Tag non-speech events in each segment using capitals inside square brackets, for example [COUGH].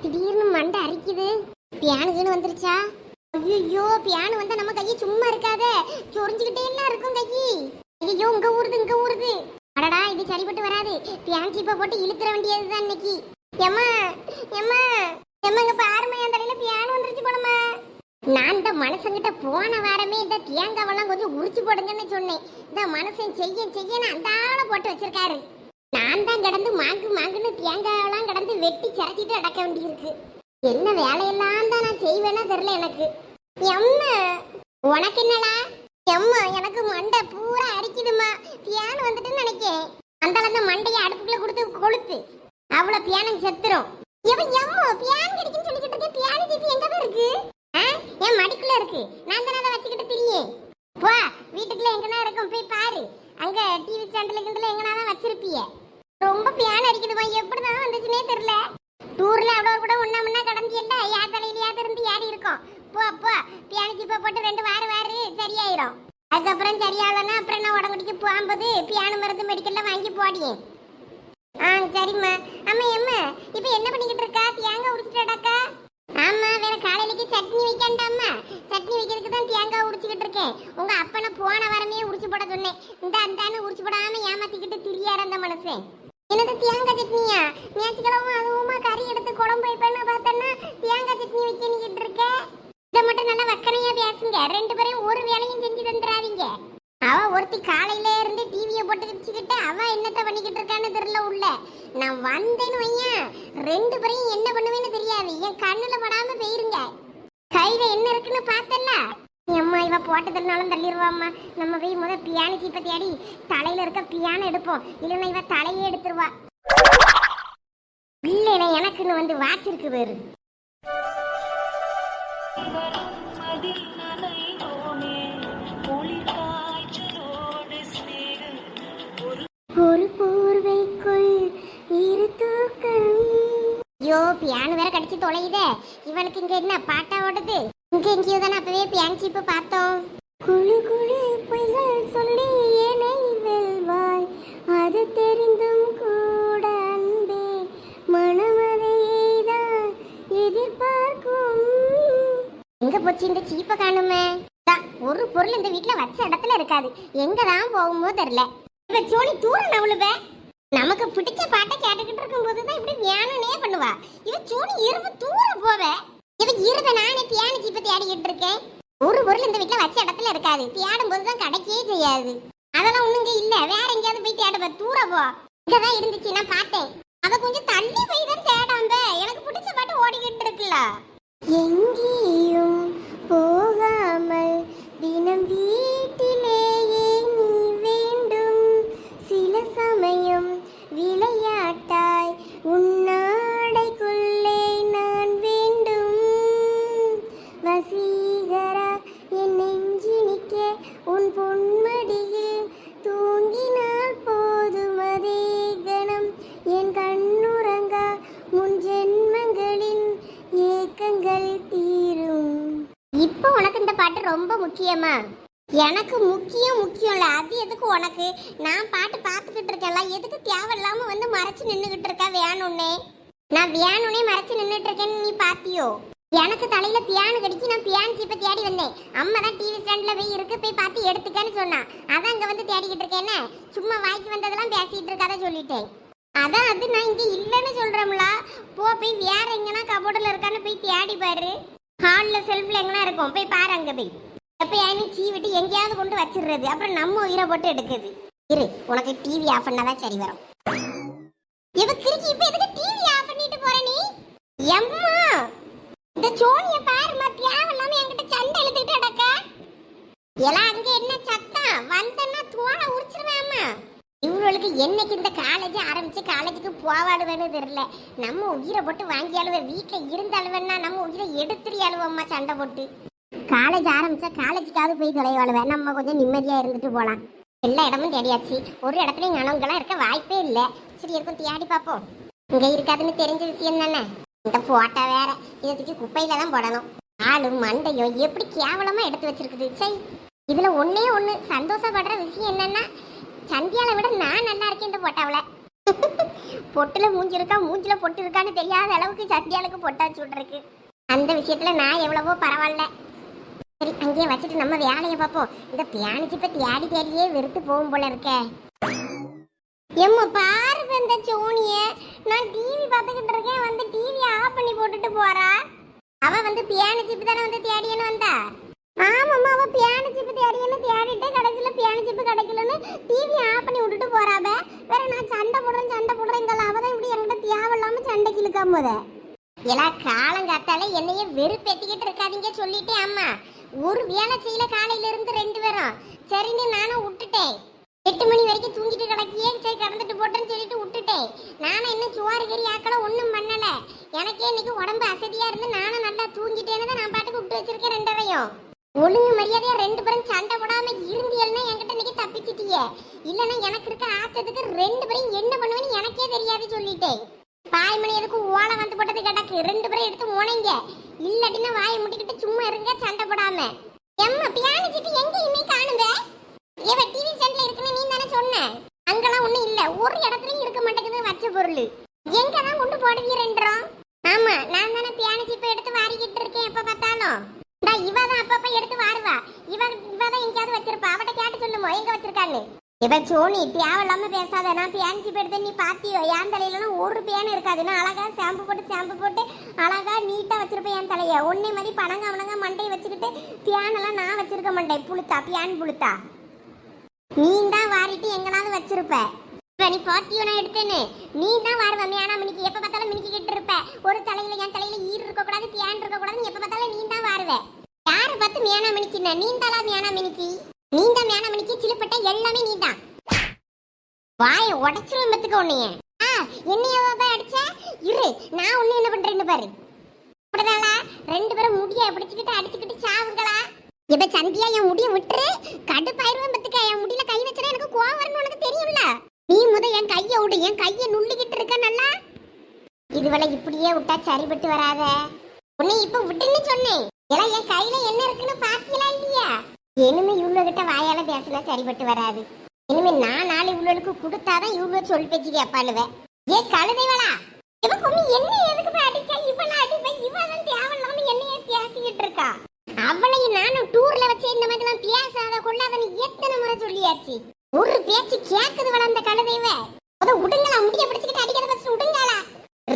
திடீர்னு மண்டை அரிக்குது. பியானுக்குன்னு வந்துருச்சா? ஐயோ பியானு வந்தா நம்ம கையை சும்மா இருக்காதே. சொரிஞ்சுக்கிட்டே என்ன இருக்கும் கையி? ஐயோ இங்க ஊருது இங்க ஊறுது. அடடா இது சரிப்பட்டு வராது. பியான் சீப்பை போட்டு இழுத்துற வேண்டியதுதான் இன்னைக்கு. எம்மா எம்மா எம்மா இங்க பாருமா என் தலையில பியானு வந்துருச்சு போனமா நான் இந்த மனுஷங்கிட்ட போன வாரமே இந்த தேங்காவெல்லாம் கொஞ்சம் உரிச்சு போடுங்கன்னு சொன்னேன். இந்த மனுஷன் செய்ய செய்யன்னு அந்த ஆளை போட்டு வச்சிருக்காரு. நான் தான் கிடந்து மாங்கு மாங்குன்னு தேங்காயெல்லாம் கிடந்து வெட்டி சரைச்சிட்டு அடக்க வேண்டியிருக்கு. என்ன வேலையெல்லாம் தான் நான் செய்வேன்னா தெரியல எனக்கு. எம்மா உனக்கு என்னடா? எம்மா எனக்கு மண்டை பூரா அரிக்குதுமா தியானம் வந்துட்டுன்னு நினைக்கேன். அந்த அந்த மண்டையை அடுப்புக்குள்ள கொடுத்து கொளுத்து. அவ்வளோ தியானம் செத்துரும். இவன் எம்மா பியான் கிடைக்குன்னு சொல்லிக்கிட்டு இருக்கேன் பியானு ஜிபி எங்க தான் இருக்கு? ஆ? என் மடிக்குள்ள இருக்கு. நான் தானே அதை வச்சுக்கிட்டு திரியே. போ வீட்டுக்குள்ள எங்கனா இருக்கும் போய் பாரு. அங்க டிவி ஸ்டாண்ட்ல கிண்டல எங்கனாதான் வச்சிருப்பிய. ரொம்ப பியான் அடிக்குதுமா எப்படி தான் வந்துச்சுனே தெரியல. டூர்ல அவ்வளோ கூட ஒண்ணா முன்னா கடந்தியல்ல யார் தலையிலயாவது இருந்து ஏறி இருக்கும். போ போ. பியானு ஜிப்பை போட்டு ரெண்டு வாரம் வாரு. சரியாயிரும். அதுக்கப்புறம் சரியாகலன்னா அப்புறம் நான் உடம்புடிக்கு போகும்போது பியானு மருந்து மெடிக்கல்ல வாங்கி போடியே. ஆ சரிம்மா. அம்மா எம்மா இப்போ என்ன பண்ணிக்கிட்டு இருக்கா? தேங்காய் உரிச்சிட்டாடாக்கா? ஆமா வேற காலையிலக்கு சட்னி வைக்கண்டாமா சட்னி வைக்கிறதுக்கு தான் தேங்காய் உரிச்சுக்கிட்டு இருக்கேன். உங்க அப்பனை போன வாரமே உரிச்சு போட சொன்னேன். இந்த அந்தான்னு உரிச்சு போடாம ஏமாத்திக்கிட்டு திரியாரு அந்த மனுஷன். என்னது தேங்காய் சட்னியா? ஞாயிற்றுக்கிழமை அதுவுமா கறி எடுத்து குழம்பு வைப்பேன்னு பார்த்தேன்னா தேங்காய் சட்னி வச்சு நிக்கிட்டு இருக்க இதை மட்டும் நல்லா வக்கனையா பேசுங்க. ரெண்டு பேரையும் ஒரு வேலையும் செஞ்சு தந்துடாதீங்க. அவ ஒருத்தி காலையில இருந்து டிவியை போட்டு வச்சுக்கிட்டு அவ என்னத்த பண்ணிக்கிட்டு இருக்கான்னு தெரியல உள்ள. நான் வந்தேன்னு வையன். ரெண்டு பேரையும் என்ன பண்ணுவேன்னு தெரியாது. என் கண்ணுல படாம போயிருங்க. கையில என்ன இருக்குன்னு பார்த்தல அம்மா இவ போட்டதுனாலும் தள்ளிடுவாம்மா நம்ம போய் முத பியானி சீப்பை தேடி தலையில இருக்க பியானோ எடுப்போம். இல்லைன்னா இவ தலையே எடுத்துருவா. இல்லைண்ணே எனக்குன்னு வந்து வாட்ச் இருக்கு வேறு. ஒரு போர்வைக்குள் இரு தூக்கம் ஐயோ பியானு வேற கடிச்சு தொலையுதே. இவனுக்கு இங்க என்ன பாட்டா ஓடுது? இங்க எங்கேயோ தானே அப்பவே பியான் சீப்பு பார்த்தோம். குழு குழு பொய்கள் சொல்லி ஏனை வெல்வாய். அது தெரிந்தும் கூட அன்பே மனமதைதான் எதிர்பார்க்கும். எங்க போச்சு இந்த சீப்பை காணுமே? ஒரு பொருள் இந்த வீட்டில் வச்ச இடத்துல இருக்காது. எங்க தான் போகுமோ தெரியல இப்ப சோனி தூரம் அவளுவே நமக்கு பிடிச்ச பாட்டை கேட்டுக்கிட்டு இருக்கும்போது தான் இப்படி வேணும்னே பண்ணுவா. இவ சோனி இரும்பு தூர போவே. இவன் இருப நானே தியான ஜீப்பை தேடிக்கிட்டு இருக்கேன். ஒரு பொருள் இந்த வீட்டில் வச்ச இடத்துல இருக்காது. தேடும் போது தான் கிடைக்கவே செய்யாது. அதெல்லாம் ஒண்ணுங்க இல்ல. வேற எங்கேயாவது போய் தேடுவ தூர போ. இங்கதான் இருந்துச்சு நான் பார்த்தேன். அவ கொஞ்சம் தள்ளி போய் தான் தேடாம்ப எனக்கு பிடிச்ச பாட்டு ஓடிக்கிட்டு இருக்குல்ல. எங்கேயும் போகாமல் தினம் வீட்டிலேயே நீ வேண்டும். சில சமயம் விளையாட்டாய் உன்னா பொன்மடியில் தூங்கினால் போதும் அதே கணம். என் கண்ணுறங்க முன் ஜென்மங்களின் ஏக்கங்கள் தீரும். இப்போ உனக்கு இந்த பாட்டு ரொம்ப முக்கியமா? எனக்கு முக்கியம் முக்கியம் இல்லை அது எதுக்கு உனக்கு? நான் பாட்டு பார்த்துக்கிட்டு இருக்கேன்ல. எதுக்கு தேவையில்லாம வந்து மறைச்சு நின்றுக்கிட்டு இருக்கா வேணும்னே? நான் வேணும்னே மறைச்சு நின்றுட்டு இருக்கேன்னு நீ பாத்தியோ எனக்கு தலையில பியானு கடிச்சு நான் பியான் சீப்பை தேடி வந்தேன். அம்மா தான் டிவி ஸ்டாண்ட்ல போய் இருக்கு போய் பார்த்து எடுத்துக்கன்னு சொன்னா. அதான் அங்க வந்து தேடிக்கிட்டு இருக்கேன்னு சும்மா வாய்க்கு வந்ததெல்லாம் பேசிட்டு இருக்காத சொல்லிட்டேன். அதான் அது நான் இங்க இல்லைன்னு சொல்றோம்ல போ போய் வேற எங்கன்னா கபோர்டில் இருக்கான்னு போய் தேடி பாரு. ஹாலில் செல்ஃபில் எங்கன்னா இருக்கும் போய் பாரு அங்க போய். எப்பயாவது சீ விட்டு எங்கேயாவது கொண்டு வச்சிடுறது? அப்புறம் நம்ம உயிரை போட்டு எடுக்குது. இரு உனக்கு டிவி ஆஃப் பண்ணாதான் சரி வரும். இவ கிறுக்கி இப்போ எதுக்கு டிவி ஆஃப் பண்ணிட்டு போற நீ? எம்மா! இந்த சோனிய பாருமா தேவையில்லாம என்கிட்ட சண்டை எழுதிட்டு அடக்க எல்லாம் அங்க என்ன சத்தம் வந்தன்னா தோண உரிச்சிருவேம்மா. இவங்களுக்கு என்னைக்கு இந்த காலேஜ் ஆரம்பிச்சு காலேஜுக்கு போவாடுவேன்னு தெரியல. நம்ம உயிரை போட்டு வாங்கி அழுவ வீட்டில் இருந்தாலுவேன்னா நம்ம உயிரை எடுத்துரி அழுவம்மா சண்டை போட்டு. காலேஜ் ஆரம்பிச்சா காலேஜுக்காவது போய் தொலைவாழுவேன் நம்ம கொஞ்சம் நிம்மதியாக இருந்துட்டு போகலாம் எல்லா இடமும் தேடியாச்சு. ஒரு இடத்துலையும் நனவுங்களாம் இருக்க வாய்ப்பே இல்லை. சரி இருக்கும் தேடி பார்ப்போம். இங்கே இருக்காதுன்னு தெரிஞ்ச விஷயம் தானே? இந்த போட்டா வேற. இதை தூக்கி குப்பையில தான் போடணும். ஆளும் மண்டையும் எப்படி கேவலமா எடுத்து வச்சிருக்குது. சை இதுல ஒண்ணே ஒண்ணு. சந்தோஷப்படுற விஷயம் என்னன்னா சந்தியால விட நான் நல்லா இருக்கேன் இந்த போட்டாவில [LAUGHS] பொட்டுல மூஞ்சி இருக்கா மூஞ்சில பொட்டு இருக்கான்னு தெரியாத அளவுக்கு சந்தியாளுக்கு பொட்டாச்சு விட்டுருக்கு. அந்த விஷயத்துல நான் எவ்வளவோ பரவாயில்ல. சரி அங்கேயே வச்சுட்டு நம்ம வேலையை பார்ப்போம். இந்த பியானிச்சு பத்தி தேடி தேடியே வெறுத்து போகும் போல இருக்க. எம்மா பாரு இந்த சோனியை நான் டிவி பார்த்துக்கிட்டு இருக்கேன். வந்து டிவி ஆஃப் பண்ணி போட்டுட்டு போறா. அவ வந்து பியானோ சிப்பு தானே வந்து தேடியன்னு வந்தா. ஆமாம்மா அவ பியானோ சிப்பு தேடியன்னு தேடிட்டு கடைசியில பியானோ சிப்பு கிடைக்கலன்னு டிவி ஆஃப் பண்ணி விட்டுட்டு போறாப வேற நான் சண்டை போடுறேன் சண்டை போடுறேங்கல்ல அவ தான் இப்படி என்கிட்ட தேவையில்லாம சண்டைக்கு இழுக்காம போத. எல்லா காலங்காத்தால என்னைய வெறுப்பேத்திக்கிட்டு இருக்காதீங்க சொல்லிட்டேன் அம்மா. ஒரு வேலை செய்யல காலையில இருந்து ரெண்டு பேரும். சரின்னு நானும் விட்டுட்டேன். எட்டு மணி வரைக்கும் தூங்கிட்டு கிடக்கியே சரி கடந்துட்டு போட்டேன்னு சொல்லிட்டு விட்டுட்டேன். நானும் இன்னும் சுவாறு கறி ஆக்கலாம் ஒன்றும் பண்ணல. எனக்கே இன்னைக்கு உடம்பு அசதியா இருந்து நானும் நல்லா தூங்கிட்டேன்னு தான் நான் பாட்டுக்கு விட்டு வச்சிருக்கேன் ரெண்டரையும் ஒழுங்கு மரியாதையா ரெண்டு பேரும் சண்டை போடாம இருந்தியல்னா என்கிட்ட இன்னைக்கு தப்பிச்சிட்டியே. இல்லைன்னா எனக்கு இருக்க ஆத்தத்துக்கு ரெண்டு பேரும் என்ன பண்ணுவேன்னு எனக்கே தெரியாது சொல்லிட்டேன். பாய்மணி எதுக்கு ஓலை வந்து போட்டது கிடக்கு. ரெண்டு பேரும் எடுத்து உணைங்க இல்லாட்டினா வாயை முட்டிக்கிட்டு சும்மா இருங்க சண்டை போடாம. எம்மா பியானிச்சிட்டு எங்க இன்னைக்கு காணுங்க? ஏவ டிவி ஸ்டாண்ட்ல இருக்கு அங்கெல்லாம் ஒண்ணும் இல்ல. ஒரு இடத்துலயும் இருக்க மாட்டேங்குது வச்ச பொருள். எங்கதான் கொண்டு போடுவீரன்றோம் ஆமா நான் தானே பியானிச்சு சிப்பை எடுத்து வாரிக்கிட்டு இருக்கேன் எப்ப பார்த்தாலும். டா இவ தான் அப்பப்ப எடுத்து வாருவா. இவ இவ தான் எங்கேயாவது வச்சிருப்பா. அவட்ட கேட்டு சொல்லுமோ எங்க வச்சிருக்கான்னு? இவ சோனி தேவையில்லாம பேசாத. நான் பியானிச்சு சிப் எடுத்து நீ பாத்தியோ? என் தலையில ஒரு பியான் இருக்காது. நான் அழகா ஷாம்பு போட்டு ஷாம்பு போட்டு அழகா நீட்டா வச்சிருப்பேன் என் தலைய. உன்னை மாதிரி பணங்க அவனங்க மண்டையை வச்சுக்கிட்டு பியான் எல்லாம் நான் வச்சிருக்க மாட்டேன். புளுத்தா பியான் புளுத்தா? நீ தான் வாரிட்டு எங்கனாவது வச்சிருப்ப. நீ பாத்தியோ நான் எடுத்தேன்னு. நீ தான் வாருவ மியானா மினிக்கு எப்ப பார்த்தாலும் மினிக்கிட்டு இருப்ப. ஒரு தலையில என் தலையில ஈர் இருக்க கூடாது பியான் இருக்க கூடாது எப்ப பார்த்தாலும் நீ தான் வாருவ. யாரு பார்த்து மியானா மினிக்கின நீ தாளா மியானா மினிக்கி? நீ தான் மியானா மினிக்கி? சிலுப்பட்ட எல்லாமே நீ தான் வாய உடைச்சிருவேன் பத்துக்க உன்னைய. ஆ என்னைய போய் அடிச்ச? இரு நான் ஒண்ணு என்ன பண்றேன்னு பாரு. அப்படிதாளா ரெண்டு பேரும் முடிய பிடிச்சுக்கிட்டு அடிச்சுக்கிட்டு சாவுங்களா? இப்ப சந்தியா என் முடிய விட்டுரு கடுப்பாயிருவேன் பத்துக்க என் முடியல கை வச்சா எனக்கு கோவம் வரணும் உனக்கு தெரியும்ல? நீ முத என் கைய விடு என் கைய நுள்ளிக்கிட்டு இருக்க நல்லா? இதுவளை இப்படியே விட்டா சரிபட்டு வராத. உன்னை இப்ப விட்டுன்னு சொன்னேன். எல்லாம் என் கையில என்ன இருக்குன்னு பாத்தீங்களா இல்லையா? இனிமே இவ்வளவு கிட்ட வாயால பேசினா சரிபட்டு வராது. இனிமே நான் நாலு இவ்வளவுக்கு கொடுத்தாதான் இவ்வளவு சொல் பேச்சு கேப்பாளுவேன் ஏ கழுதைவளா இவ கும்மி என்ன எதுக்கு போய் அடிச்சா? இவள அடிப்பேன் இவன் தேவையில்லாம என்னையே பேசிக்கிட்டு இருக்கா. அவளையும் நானும் டூர்ல வச்சு இந்த மாதிரி எல்லாம் பேசாத கொள்ளாதன்னு எத்தனை முறை சொல்லியாச்சு? ஒரு பேச்சு கேக்குது வளர்ந்த கழுதைவ அத உடுங்களா முடிய பிடிச்சிட்டு அடிக்கிறத வச்சு உடுங்களா?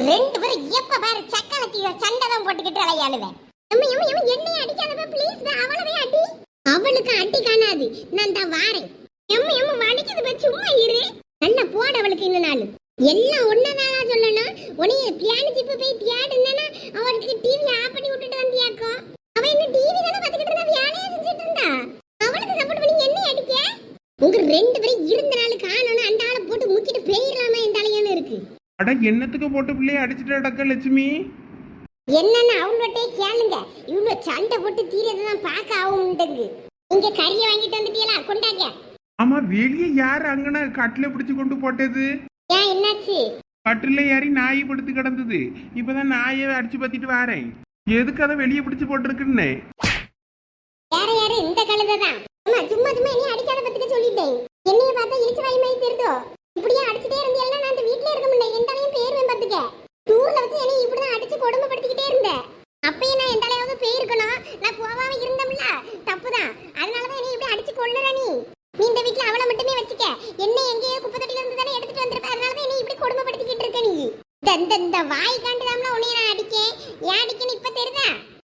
ரெண்டு பேரும் எப்ப பாரு சக்கலத்தி சண்டை தான் போட்டுக்கிட்டு அலையாளுவேன். எம்ம எம்ம எம்ம என்னைய அடிக்காதவ ப்ளீஸ் அவளவே அடி. அவளுக்கு அடி காணாது நான் தான் வாரேன். எம்ம எம்ம வலிக்குது பா சும்மா இரு. நல்ல போட அவளுக்கு இன்னும் நாள். எல்லாம் ஒன்னதானா சொல்லணும். உனைய பியானு போய் தியாடுனா அவளுக்கு டிவி ஆஃப் பண்ணி விட்டுட்டு வந்தியாக்கும் அவ என்ன டிவி தானே பாத்துக்கிட்டு இருந்தா வேலையா செஞ்சுட்டு இருந்தா அவளுக்கு சப்போர்ட் பண்ணி என்ன அடிக்க உங்க ரெண்டு பேரும் இருந்த நாள் காணணும் அந்த ஆளை போட்டு முச்சிட்டு போயிடலாமா இந்த அலையானு இருக்கு அட என்னத்துக்கு போட்டு பிள்ளைய அடிச்சுட்டு அடக்க லட்சுமி? என்னன்னு அவங்கள்ட்டே கேளுங்க. இவ்வளவு சண்டை போட்டு தீரதான் பார்க்க ஆகும்ட்டுங்க இங்க கறியை வாங்கிட்டு வந்துட்டீங்களா? கொண்டாங்க. ஆமா வெளியே யார் அங்கன கட்டில பிடிச்சு கொண்டு போட்டது? ஏன் என்னாச்சு? கட்டில ஏறி நாய் படுத்து கிடந்தது. இப்பதான் நாயை அடிச்சு பத்திட்டு வாரேன். எதுக்கு அதை வெளியே பிடிச்சு போட்டிருக்குன்னு? வேற யாரு? இந்த கழுதை தான் அம்மா சும்மா சும்மா என்னைய அடிக்காத பத்துக்க சொல்லிட்டேன். என்னைய பார்த்தா இழிச்சு வாய் மாதிரி தெரிதோ இப்படியே அடிச்சுட்டே இருந்தேன்னா நான் அந்த வீட்ல இருக்க முடியல. எந்த அலையும் பேருவேன் பாத்துக்க. டூர்ல வச்சு என்னைய இப்படிதான் அடிச்சு கொடுமைப்படுத்திக்கிட்டே இருந்தேன் அப்பயும் நான் எந்த அளவுக்கு போயிருக்கணும் நான் போகாம இருந்தோம்ல. தப்புதான். அதனாலதான் என்னை இப்படி அடிச்சு கொள்ளுற நீ. நீ இந்த வீட்ல அவளை மட்டுமே வச்சுக்க. என்ன எங்கேயோ குப்பை தொட்டில இருந்து தானே எடுத்துட்டு வந்திருப்ப. அதனாலதான் என்னைய இப்படி கொடுமைப்படுத்திக்கிட்டு இருக்க நீ. இந்த இந்த வாய் காண்டுதாம்ல உன்னைய நான் அடிக்கேன். ஏன் அடிக்கன்னு இப்ப தெரியுதா?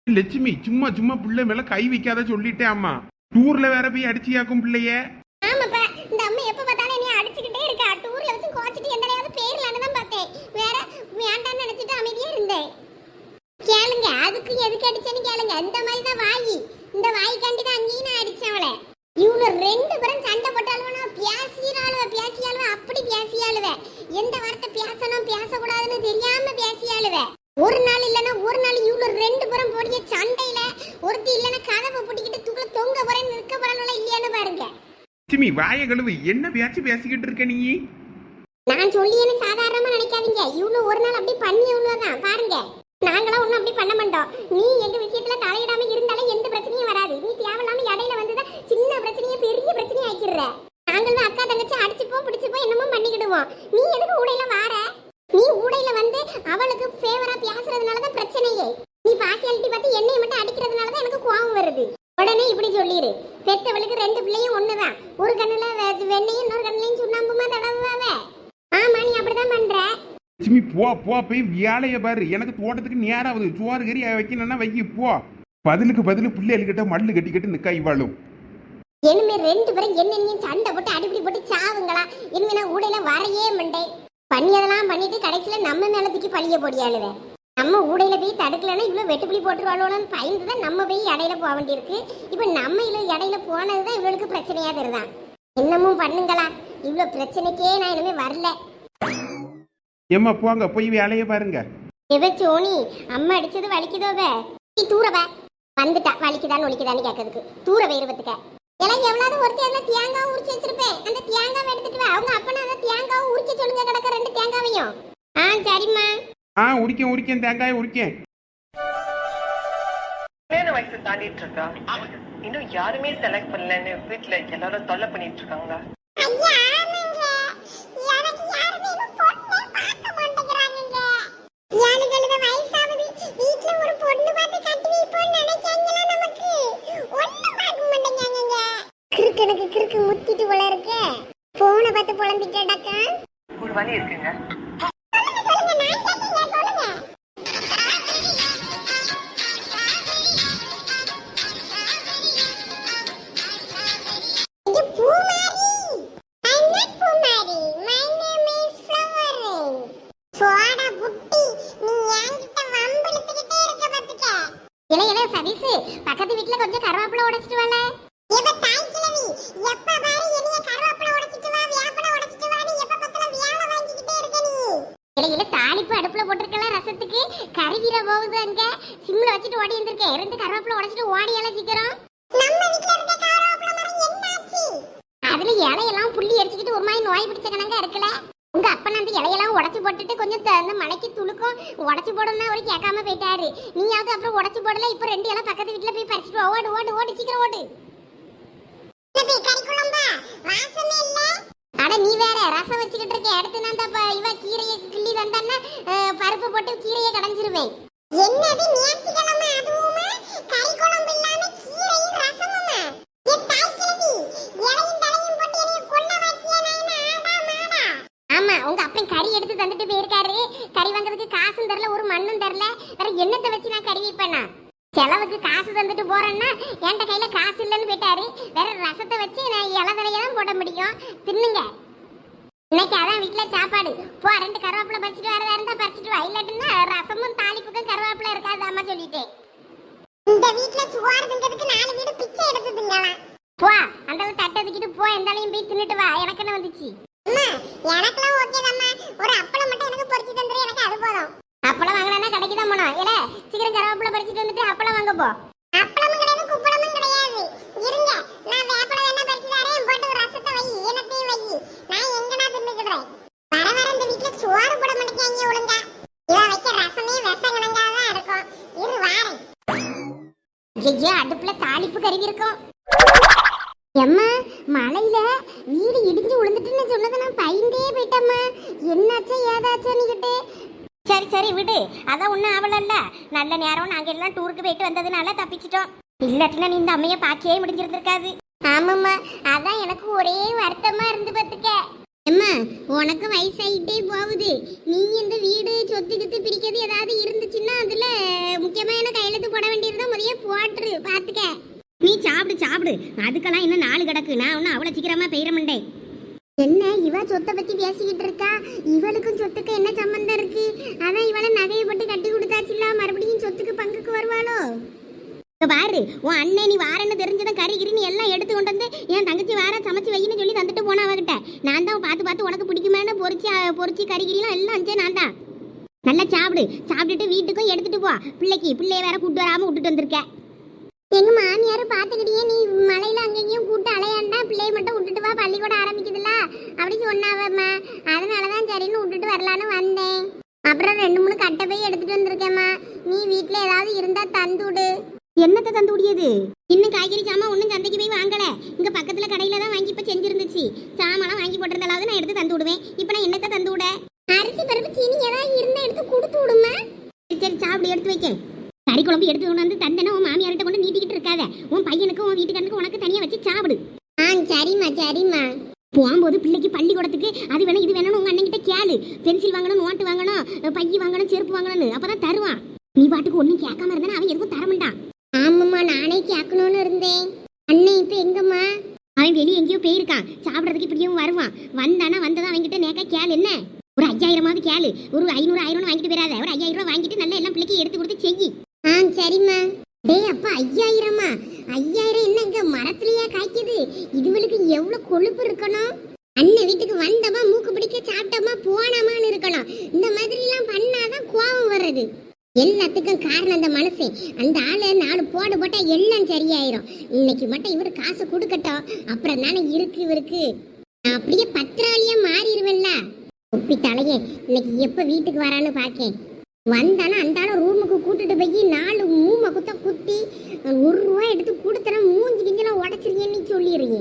லட்சுமி சும்மா சும்மா பிள்ளை மேல கை வைக்காத சொல்லிட்டேன் அம்மா. டூர்ல வேற போய் அடிச்சியாக்கும் பிள்ளைய ஆமாப்பா இந்த அம்மா எப்ப பார்த்தாலும் என்னைய அடிச்சுக்கிட்டே இருக்கா டூர்ல வச்சு கோச்சிட்டு எந்தனையாவது பேர்லான்னு தான் பார்த்தேன் வேற வேண்டாம்னு நினைச்சிட்டு அமைதியா இருந்தேன் கேளுங்க. அதுக்கு எதுக்கு அடிச்சேன்னு கேளுங்க. இந்த மாதிரி தான் வாயி. இந்த வாய்க்காண்டி தான் அங்கேயும் நான் அடிச்சேன் அவளை. இவங்க ரெண்டு பேரும் சண்டை போட்டாலுவனா பேசியாளுவ பேசியாளுவ அப்படி பேசியாளுவ எந்த வார்த்தை பேசணும் பேசக்கூடாதுன்னு தெரியாம பேசியாளுவ ஒரு நாள் இல்லைன்னா ஒரு நாள் இவ்வளவு ரெண்டு பேரும் போடிய சண்டையில ஒருத்தி இல்லைன்னா கதவை பூட்டிக்கிட்டு தூக்கல தொங்க போறேன்னு நிற்க போறாங்களா இல்லையான்னு பாருங்க. லட்சுமி வாய கழுவு. என்ன பேச்சு பேசிக்கிட்டு இருக்க நீ? நான் சொல்லியேன்னு சாதாரணமா நினைக்காதீங்க. இவ்வளவு ஒரு நாள் அப்படி பண்ணி இவ்வளவுதான் பாருங்க. நாங்களாம் ஒன்றும் அப்படி பண்ண மாட்டோம். நீ எங்க விஷயத்துல தலையிடாம இருந்தாலும் எந்த பிரச்சனையும் வராது. நீ தேவையில்லாம இடையில வந்துதான் சின்ன பிரச்சனையை பெரிய பிரச்சனையை ஆக்கிடுற. நாங்களும் அக்கா தங்கச்சி அடிச்சுப்போம் பிடிச்சுப்போம் என்னமோ பண்ணிக்கிடுவோம். நீ எதுக்கு உடையில வார? நீ ஊடையில வந்து அவளுக்கு ஃபேவரா பேசுறதுனால தான் பிரச்சனையே. நீ பார்சியாலிட்டி பார்த்து என்னைய மட்டும் அடிக்கிறதுனால தான் எனக்கு கோவம் வருது. உடனே இப்படி சொல்லிடு பெத்தவளுக்கு ரெண்டு பிள்ளையும் ஒண்ணுதான். ஒரு கண்ணுல வெ- வெண்ணையும் இன்னொரு கண்ணுலையும் சுண்ணாம்புமா தடவாவ ஆமா நீ அப்படிதான் பண்ற லட்சுமி போ போ போய் வேலையை பாரு. எனக்கு தோட்டத்துக்கு ஆகுது. சோறு கறி வைக்கணும்னா வைக்க போ. பதிலுக்கு பதில் பிள்ளைகள்கிட்ட மல்லு கட்டிக்கிட்டு நிக்கா இவாளும். இனிமே ரெண்டு பேரும் என்னென்ன சண்டை போட்டு அடிப்படி போட்டு சாவுங்களா? இனிமே நான் ஊடையில வரையே மண்டேன் பண்ணியதெல்லாம் பண்ணிட்டு கடைசியில நம்ம மேல தூக்கி பழிய போடியாளுவே நம்ம ஊடையில போய் தடுக்கலன்னா இவ்வளவு வெட்டுப்பிடி போட்டுருவாளோன்னு பயந்து தான் நம்ம போய் இடையில போக வேண்டியிருக்கு. இப்ப நம்ம இவ்வளவு இடையில போனதுதான் இவளுக்கு பிரச்சனையா தருதான் என்னமும் பண்ணுங்களா? இவ்வளவு பிரச்சனைக்கே நான் இனிமே வரல. ஏம்மா போங்க போய் வேலையை பாருங்க. இவ சோனி அம்மா அடிச்சது வலிக்குதோவே? நீ தூரவ வந்துட்டா வலிக்குதான்னு ஒலிக்குதான்னு கேட்கறதுக்கு. தூர வைரவத்துக்க எல்லாம் எவ்வளவு ஒருத்தி அதுல தேங்காய் உரிச்சு வச்சிருப்பேன். அந்த தேங்காவை எடுத்துட்டு வா. அவங்க அப்பனா அந்த தேங்காவை உரிச்சு சொல்லுங்க கிடக்க ரெண்டு தேங்காவையும். ஆ சரிம்மா. ஆ உரிக்கேன் உரிக்கேன் தேங்காயை உரிக்கேன். கல்யாண வயசு தாண்டிட்டு இருக்கா? இன்னும் யாருமே செலக்ட் பண்ணலன்னு வீட்ல எல்லாரும் தொல்லை பண்ணிட்டு இருக்காங்க ஐயா ஆமாங்க எனக்கு யாருமே இன்னும் பொண்ணே பார்க்க மாட்டேங்கிறாங்கங்க எனக்கு எழுத வயசாகுது வீட்ல ஒரு பொண்ணு பார்த்து கட்டி வைப்போம்னு நினைச்சாங்களா நமக்கு ஒண்ணும் பார்க்க மாட்டேங்காங்கங்க கிறுக்கு எனக்கு கிறுக்கு முத்திட்டு போல இருக்க போனை பார்த்து புலம்பிட்டேடாக்கா வழி இருக்குங்க சீக்கிரம் அதுல இலையெல்லாம் புள்ளி அடிச்சுக்கிட்டு ஒரு மாதிரி நோய் பிடிச்ச கணங்க இருக்குல்ல? உங்க அப்பன் அந்த இலையெல்லாம் உடைச்சு போட்டுட்டு கொஞ்சம் அந்த மலைக்கு துளுக்கும் உடைச்சு போடணும்னா அவரு கேட்காம போயிட்டாரு. நீயாவது அப்புறம் உடைச்சு போடல இப்ப ரெண்டு இலை பக்கத்து வீட்டுல போய் பறிச்சுட்டு. ஓடு ஓடு ஓடு சீக்கிரம் ஓடு. அட நீ வேற ரசம் வச்சுக்கிட்டு இருக்க. அடுத்து நான் இந்த ப- இவ கீரையை கிள்ளி வந்தான்னா அஹ், பருப்பு போட்டு கீரையை கடைஞ்சிருவேன். என்னது ஞாயிற்றுக்கிழமை அதுவுமா? கறி அப்பன் கறி எடுத்து தந்துட்டு போயிருக்காரு. கறி வாங்குறதுக்கு காசும் தரல ஒரு மண்ணும் தரல. வேற என்னத்தை வச்சு நான் கறி வைப்பேனா செலவுக்கு காசு தந்துட்டு போறேன்னா என்கிட்ட கையில காசு இல்லைன்னு போயிட்டாரு. வேற ரசத்தை வச்சு நான் இலதலையை தான் போட முடியும். தின்னுங்க. இன்னைக்கு அதான் வீட்டுல சாப்பாடு. போ ரெண்டு கருவேப்பிலை பறிச்சுட்டு வரதா இருந்தா பறிச்சுட்டு வா. இல்லாட்டின்னா ரசமும் தாளிப்புக்கும் கருவேப்பிலை இருக்காது அம்மா சொல்லிட்டேன் இந்த வீட்ல சுவார் திங்கிறதுக்கு நாலு வீடு பிச்சை எடுத்து திங்கலாம் போ அந்த தட்டை தூக்கிட்டு போ எந்தாலையும் போய் தின்னுட்டு வா. எனக்கு என்ன வந்துச்சு? எனக்குலாம் ஓகே இரு வாரேன். ஐயோ அடுப்புல தாளிப்பு கருவி இருக்கும். எம்மா மழையில வீடு இடிஞ்சு விழுந்துட்டுன்னு சொன்னதை நான் பயந்தே போயிட்டம்மா. என்னாச்சோ ஏதாச்சோன்னுக்கிட்டு சரி சரி விடு. அதான் ஒன்றும் ஆவலல்ல. நல்ல நேரம் நாங்கள் எல்லாம் டூருக்கு போயிட்டு வந்ததுனால தப்பிச்சிட்டோம். இல்லாட்டினா நீ இந்த அம்மையை பார்க்கவே முடிஞ்சிருந்திருக்காது. ஆமாம்மா. அதான் எனக்கு ஒரே வருத்தமா இருந்து பார்த்துக்க. அம்மா உனக்கு வயசாயிட்டே போகுது. நீ இந்த வீடு சொத்து கித்து பிரிக்கிறது ஏதாவது இருந்துச்சுன்னா அதுல முக்கியமான கையெழுத்து போட வேண்டியதுதான் முதல்ல போட்டுரு பாத்துக்க நீ சாப்பிடு சாப்பிடு. அதுக்கெல்லாம் இன்னும் நாலு கிடக்கு. நான் ஒன்றும் அவ்வளோ சீக்கிரமா பெயர மாட்டேன். என்ன? இவ சொத்தை பத்தி பேசிக்கிட்டு இருக்கா? இவளுக்கும் சொத்துக்கு என்ன சம்பந்தம் இருக்கு? அதான் இவளை நகையை போட்டு கட்டி கொடுத்தாச்சுல மறுபடியும் சொத்துக்கு பங்குக்கு வருவாளோ? பாரு உன் அண்ணன் நீ வாரன்னு தெரிஞ்சதும் கறி கிரி நீ எல்லாம் எடுத்து கொண்டு வந்து என் தங்கச்சி வார சமைச்சு வையின்னு சொல்லி தந்துட்டு போனா அவகிட்ட. நான் தான் பார்த்து பார்த்து உனக்கு பிடிக்குமேனு பொறிச்சு பொறிச்சு கறி கிரிலாம் எல்லாம் அஞ்சே நான் தான். நல்லா சாப்பிடு. சாப்பிட்டுட்டு வீட்டுக்கும் எடுத்துட்டு போ. பிள்ளைக்கு பிள்ளைய வேற கூட்டு வராம விட்டுட்டு வந்திருக்க. எங்க மாமியார் பாத்துக்கிட்டே நீ மலையில அங்கேயும் கூட்டு அலையாண்டா? பிள்ளைய மட்டும் விட்டுட்டு வா பள்ளிக்கூடம் ஆரம்பிக்குதுல்ல. அப்படி சொன்னாவம்மா. அதனாலதான் சரின்னு விட்டுட்டு வரலான்னு வந்தேன். அப்புறம் ரெண்டு மூணு கட்டை போய் எடுத்துட்டு வந்திருக்கேம்மா. நீ வீட்ல ஏதாவது இருந்தா தந்து விடு என்னத்தை தந்து முடியாது இன்னும் காய்கறி சாமான் ஒன்றும் சந்தைக்கு போய் வாங்கல. இங்க பக்கத்துல கடையில தான் வாங்கி இப்ப செஞ்சிருந்துச்சு. சாமான் வாங்கி போட்டிருந்தாலாவது நான் எடுத்து தந்து விடுவேன் இப்போ நான் என்னத்தை தந்து விட அரிசி பருப்பு சீனி ஏதாவது இருந்தா எடுத்து கொடுத்து விடுமா? சரி சரி சாப்பிடு எடுத்து வைக்கேன் கறி குழம்பு எடுத்து கொண்டு வந்து தந்தனா உன் மாமியார்கிட்ட கொண்டு நீட்டிக்கிட்டு இருக்காத. உன் பையனுக்கும் உன் வீட்டுக்காரனுக்கும் உனக்கு தனியா வச்சு சாப்பிடு. சரிம்மா சரிம்மா. போகும்போது பிள்ளைக்கு பள்ளிக்கூடத்துக்கு அது வேணும் இது வேணும்னு உங்க அண்ணன் கிட்ட கேளு. பென்சில் வாங்கணும் நோட்டு வாங்கணும் பைய வாங்கணும் செருப்பு வாங்கணும்னு. அப்பதான் தருவான். நீ பாட்டுக்கு ஒண்ணும் கேட்காம இருந்தா அவன் எதுவும் தர மாட்டான். ஆமாம்மா நானே கேட்கணும்னு இருந்தேன். அண்ணன் இப்ப எங்கம்மா? அவன் வெளியே எங்கேயோ போயிருக்கான். சாப்பிடறதுக்கு இப்படியும் வருவான். வந்தானா வந்ததான் அவன்கிட்ட நேக்க கேளு என்ன? ஒரு ஐயாயிரமாவது கேளு. ஒரு ஐநூறு ஆயிரம் வாங்கிட்டு போயிடாத. ஒரு ஐயாயிரம் ரூபாய் வாங்கிட்டு நல்லா எல்லாம் பிள்ளைக்கு எடுத்து கொடுத்து செய்யி. ஆ சரிம்மா. டேய் அப்பா ஐயாயிரமா? ஐயாயிரம் என்ன இங்க காய்க்குது? இதுவளுக்கு எவ்வளவு கொழுப்பு இருக்கணும்? அண்ணன் வீட்டுக்கு வந்தமா மூக்கு பிடிக்க சாப்பிட்டோமா போனோமான்னு இருக்கணும் இந்த மாதிரி எல்லாம் பண்ணாதான் கோபம் வர்றது. எல்லாத்துக்கும் காரணம் அந்த மனசு அந்த ஆளு நாலு போடு போட்டா எல்லாம் சரியாயிரும். இன்னைக்கு மட்டும் இவர் காசு கொடுக்கட்டும். அப்புறம் தானே இருக்கு இவருக்கு. நான் அப்படியே பத்திராளியா மாறிடுவேன்ல. ஒப்பி தலையே இன்னைக்கு எப்ப வீட்டுக்கு வரான்னு பாக்கேன். வந்தாலும் அந்தாலும் ரூமுக்கு கூட்டிட்டு போய் நாலு மூமை குத்த குத்தி ஒரு ரூபா எடுத்து கொடுத்தனா மூஞ்சி கிஞ்சலாம் உடச்சிருக்கேன்னு சொல்லிடுறீங்க